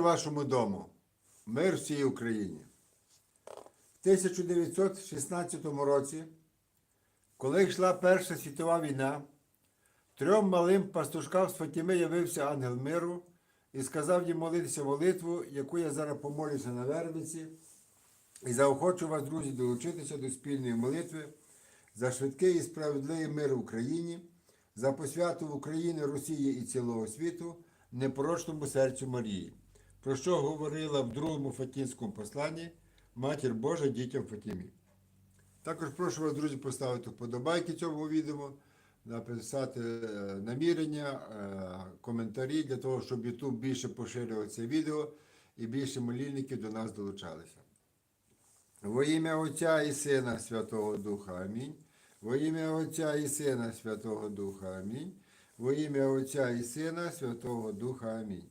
вашому дому. Мир всій Україні. В 1916 році, коли йшла Перша світова війна, трьом малим пастушкам з Фатіми явився ангел миру і сказав їм молитися молитву, яку я зараз помолюся на Вербиці, і заохочу вас, друзі, долучитися до спільної молитви за швидкий і справедливий мир в Україні, за посвяту в Україні, Росії і цілого світу, непорочному серцю Марії, про що говорила в другому Фатінському посланні Матір Божа дітям Фатімі. Також прошу вас, друзі, поставити вподобайки цьому відео, написати е, намірення, е, коментарі для того, щоб YouTube більше поширював це відео і більше молільників до нас долучалися. Во ім'я Отця і Сина Святого Духа Амінь. Во ім'я Отця і Сина Святого Духа Амінь. Во ім'я Отця і Сина Святого Духа Амінь.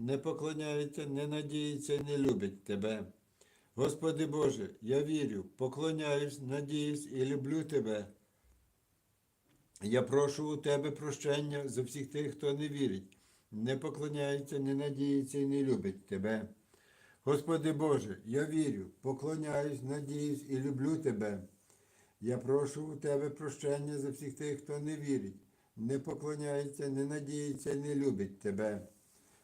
не поклоняється, не надіється і не любить Тебе. Господи Боже, я вірю, поклоняюсь, надіюсь і люблю Тебе. Я прошу у Тебе прощення за всіх тих, хто не вірить, не поклоняється, не надіється і не любить Тебе. Господи Боже, я вірю, поклоняюсь, надіюсь і люблю Тебе. Я прошу у Тебе прощення за всіх тих, хто не вірить, не поклоняється, не надіється і не любить Тебе.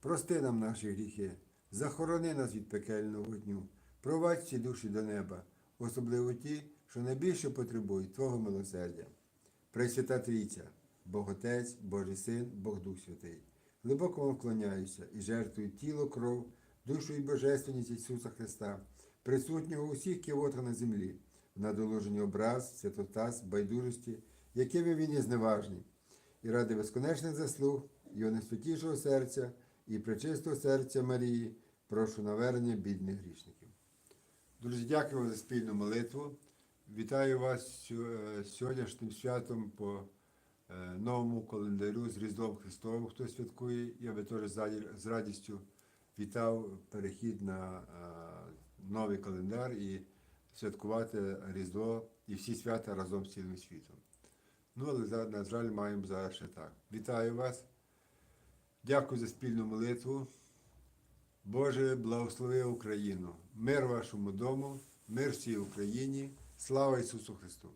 прости нам наші гріхи, захорони нас від пекельного вогню, провадь всі душі до неба, особливо ті, що найбільше потребують Твого милосердя. Пресвята Трійця, Бог Отець, Божий Син, Бог Дух Святий. Глибоко вам вклоняюся і жертвую тіло, кров, душу і божественність Ісуса Христа, присутнього у всіх кивотах на землі, в надоложенні образ, святотаз, байдужості, якими він є зневажний, і ради безконечних заслуг Його найсвятішого серця і пречистого серця Марії, прошу навернення бідних грішників. Друзі, дякую вам за спільну молитву. Вітаю вас е, сьогоднішнім святом по е, новому календарю з Різдвом Христовим, хто святкує. Я би теж з радістю вітав перехід на е, новий календар і святкувати Різдво і всі свята разом з цілим світом. Ну, але на жаль, маємо зараз ще так. Вітаю вас. Дякую за спільну молитву. Боже, благослови Україну. Мир вашому дому, мир всій Україні. Слава Ісусу Христу!